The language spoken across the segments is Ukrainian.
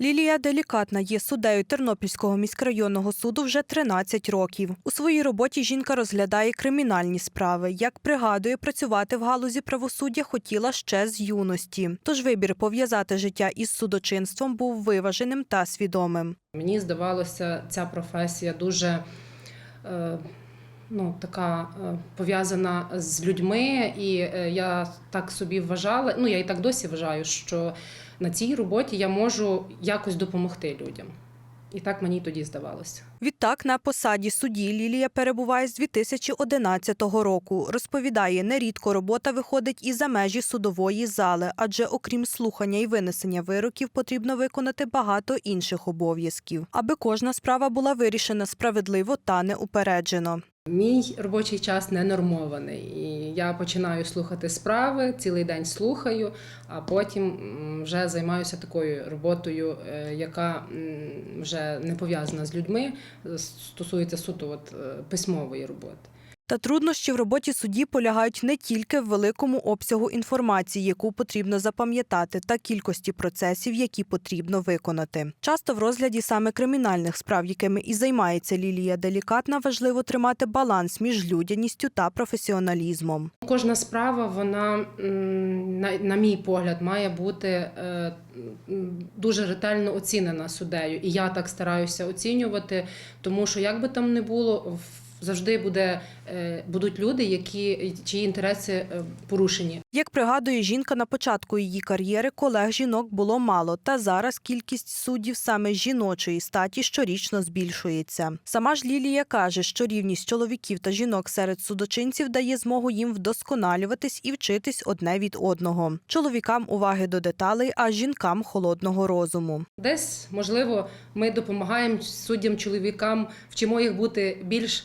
Лілія Делікатна є суддею Тернопільського міськрайонного суду вже 13 років. У своїй роботі жінка розглядає кримінальні справи. Як пригадує, працювати в галузі правосуддя хотіла ще з юності. Тож вибір пов'язати життя із судочинством був виваженим та свідомим. Мені здавалося, ця професія дуже е, ну, така е, пов'язана з людьми, і е, я так собі вважала, ну я і так досі вважаю, що на цій роботі я можу якось допомогти людям. І так мені тоді здавалося. Відтак на посаді судді Лілія перебуває з 2011 року. Розповідає, нерідко робота виходить і за межі судової зали, адже окрім слухання і винесення вироків, потрібно виконати багато інших обов'язків, аби кожна справа була вирішена справедливо та неупереджено. Мій робочий час не нормований. І я починаю слухати справи, цілий день слухаю, а потім вже займаюся такою роботою, е, яка вже не пов'язана з людьми, стосується суто от, е, письмової роботи. Та труднощі в роботі судді полягають не тільки в великому обсягу інформації, яку потрібно запам'ятати, та кількості процесів, які потрібно виконати. Часто в розгляді саме кримінальних справ, якими і займається Лілія Делікатна, важливо тримати баланс між людяністю та професіоналізмом. Кожна справа, вона, на, мій погляд, має бути е, дуже ретельно оцінена суддею. І я так стараюся оцінювати, тому що як би там не було, в- завжди буде, е, будуть люди, які, чиї інтереси е, порушені. Як пригадує жінка, на початку її кар'єри колег жінок було мало, та зараз кількість суддів саме жіночої статі щорічно збільшується. Сама ж Лілія каже, що рівність чоловіків та жінок серед судочинців дає змогу їм вдосконалюватись і вчитись одне від одного. Чоловікам уваги до деталей, а жінкам холодного розуму. Десь, можливо, ми допомагаємо суддям, чоловікам, вчимо їх бути більш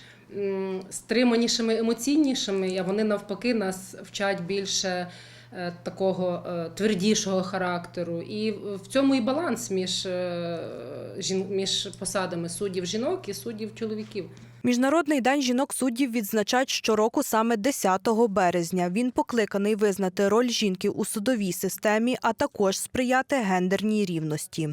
стриманішими, емоційнішими, а вони навпаки нас вчать більше е, такого е, твердішого характеру. І в цьому і баланс між, е, між посадами суддів жінок і суддів чоловіків. Міжнародний день жінок суддів відзначають щороку саме 10 березня. Він покликаний визнати роль жінки у судовій системі, а також сприяти гендерній рівності.